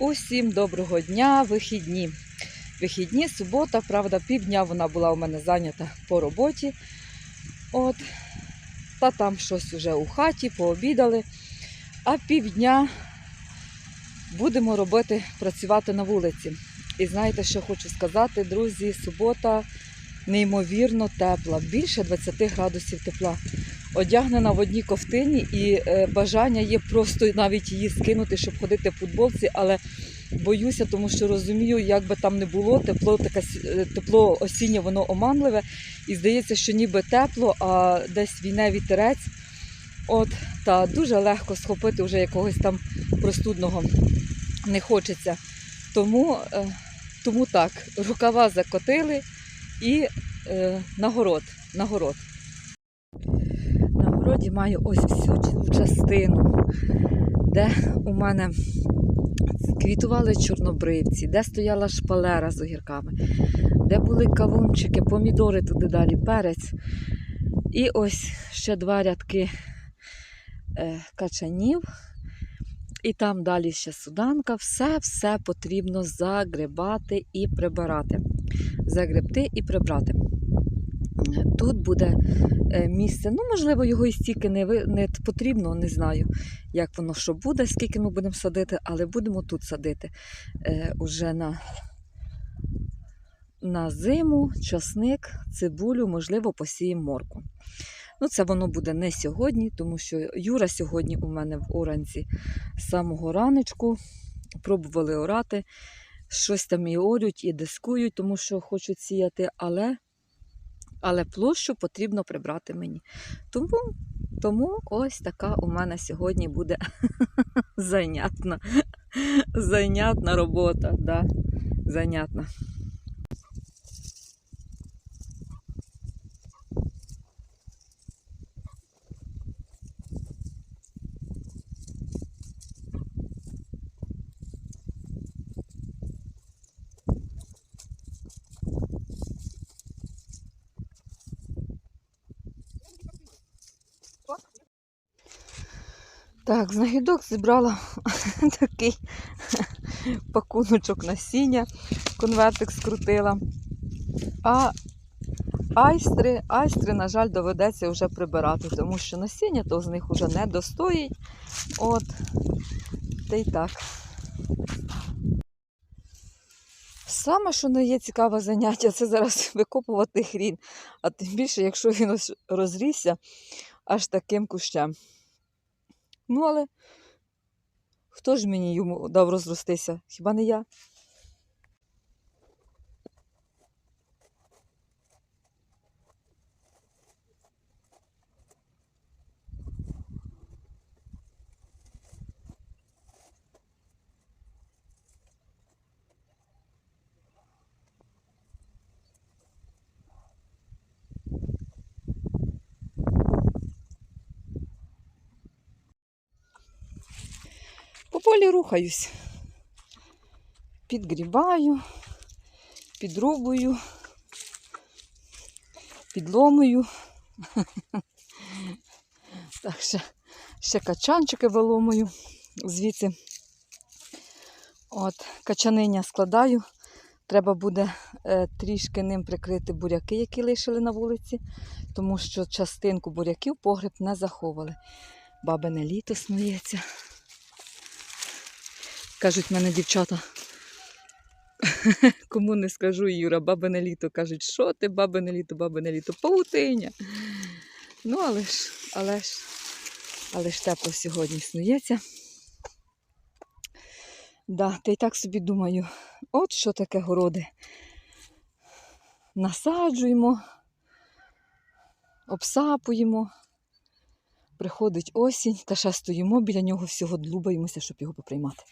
Усім доброго дня, вихідні. Вихідні, субота, правда, півдня вона була у мене зайнята по роботі. От, та там щось уже у хаті, пообідали. А півдня будемо робити, працювати на вулиці. І знаєте, що хочу сказати, друзі, субота неймовірно тепла, більше 20 градусів тепла. Одягнена в одній ковтині, і е, бажання є просто навіть її скинути, щоб ходити в футболці, але боюся, тому що розумію, як би там не було, тепло таке е, тепло осіннє, воно оманливе, і здається, що ніби тепло, а десь війне вітерець. От, та дуже легко схопити вже якогось там простудного не хочеться. Тому, е, тому так, рукава закотили і е, нагород, нагород. Городі маю ось всю цю частину, де у мене квітували чорнобривці, де стояла шпалера з огірками, де були кавунчики, помідори туди далі, перець. І ось ще два рядки е, качанів. І там далі ще суданка. Все-все потрібно загребати і прибирати. Загребти і прибрати. Тут буде е, місце. Ну, можливо, його і стільки не, не потрібно, не знаю, як воно що буде, скільки ми будемо садити, але будемо тут садити е, уже на, на зиму, часник, цибулю, можливо, посіємо морку. Ну, це воно буде не сьогодні, тому що Юра сьогодні у мене в оранці з самого раночку. Пробували орати, щось там і орють, і дискують, тому що хочуть сіяти, але але площу потрібно прибрати мені. Тому, тому ось така у мене сьогодні буде зайнятна, зайнятна робота. Да? Зайнятна. Так, знахідок зібрала такий пакуночок насіння, конвертик скрутила. А айстри, айстри, на жаль, доведеться вже прибирати, тому що насіння то з них вже не достоїть. От, та й так. Саме, що не є цікаве заняття, це зараз викопувати хрін. А тим більше, якщо він ось розрісся аж таким кущем. Ну, але хто ж мені йому дав розростися? Хіба не я? По полі рухаюсь. Підгрібаю, підрубую, підломую. Так, ще, ще качанчики виломую звідси. От, качаниня складаю. Треба буде е, трішки ним прикрити буряки, які лишили на вулиці, тому що частинку буряків погреб не заховали. Бабине літо сміється. Кажуть мене дівчата. Кому не скажу, Юра, бабине літо. Кажуть, що ти, бабине літо, бабине літо, паутиня. Ну, але ж, але ж, але ж тепло сьогодні снується. Да, та й так собі думаю, от що таке городи. Насаджуємо, обсапуємо. Приходить осінь, та ще стоїмо біля нього всього длубаємося, щоб його поприймати.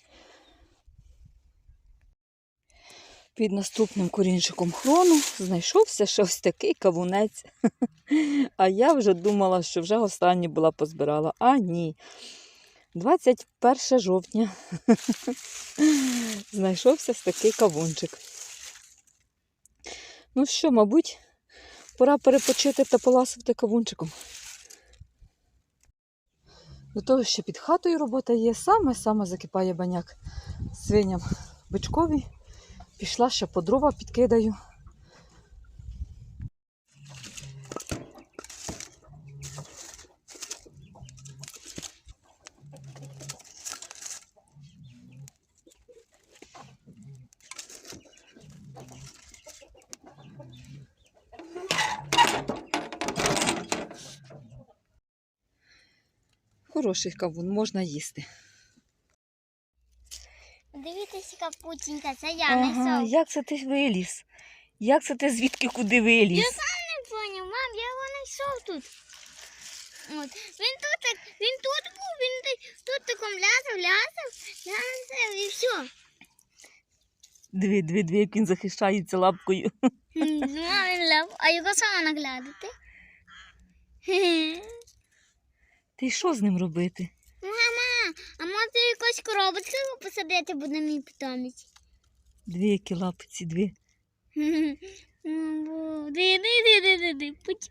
Під наступним корінчиком хрону знайшовся ще ось такий кавунець. А я вже думала, що вже останнє була позбирала. А ні. 21 жовтня знайшовся такий кавунчик. Ну що, мабуть, пора перепочити та поласувати кавунчиком. До того, що під хатою робота є, саме-саме закипає баняк свиням бичкові. Пішла ще по дрова підкидаю. Хороший кавун, можна їсти. Капутінька, це я Ага, несу. як це ти виліз? Як це ти звідки куди виліз? Я сам Не поняв, мам, я його знайшов тут. От. Він тут, так- він тут був, він тут таком лязав, лязав, лязав і все. Диви, диви, диви, як він захищається лапкою. Мам, він ляв. А його саме наглядати. Ти що з ним робити? Мама, а може якось коробочку посадити буде мій питомець? Дві які лапиці, дві. Ди, ди, ди, ди, ди, ди. Путь.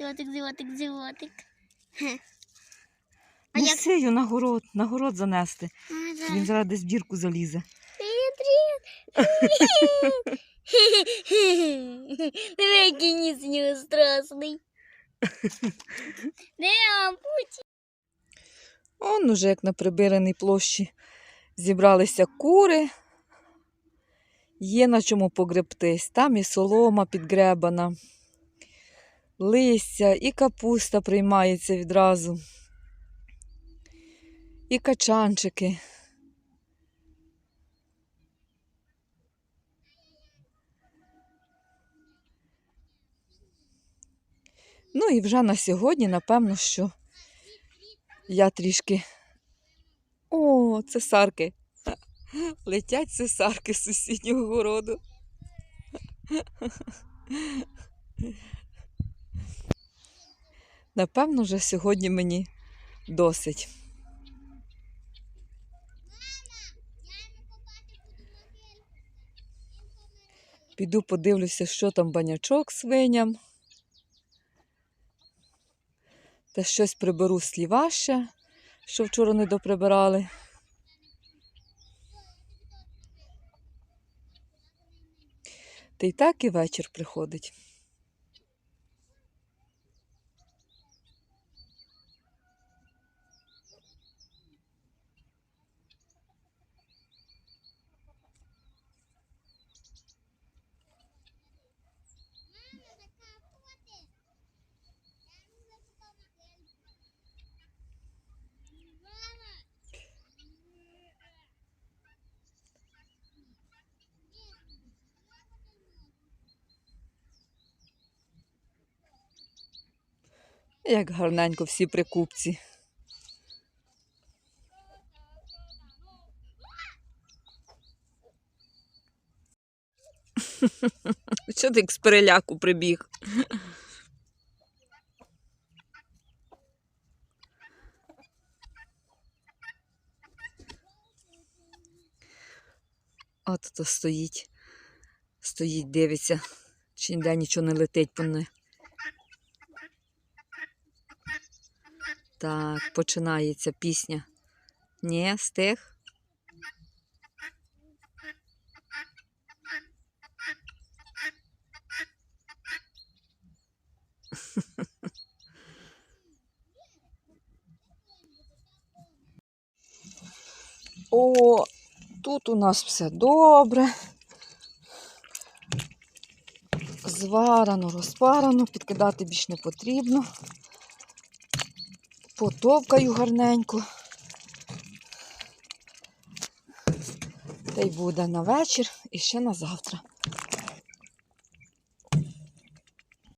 Животик, животик, животик. А як? Неси його на город, на город занести. Він зараз. десь в дірку залізе. Який ніс у нього страшний. А, путь? Он уже як на прибираній площі зібралися кури. Є на чому погребтись. Там і солома підгребана, листя, і капуста приймається відразу, і качанчики. Ну і вже на сьогодні, напевно, що я трішки. О, цесарки. Летять цесарки з сусіднього городу. Напевно, вже сьогодні мені досить. Піду подивлюся, що там банячок свиням. Та щось приберу сліваще, сліва ще, що вчора не доприбирали. Та й так і вечір приходить. Як гарненько всі при купці. Що ти як з переляку прибіг? От то стоїть. Стоїть, дивиться, чи ніде нічого не летить по не. Так, починається пісня. Ні, стих. О, тут у нас все добре. Зварено, розпарано, підкидати більш не потрібно. Потовкаю гарненько. Та й буде на вечір і ще на завтра.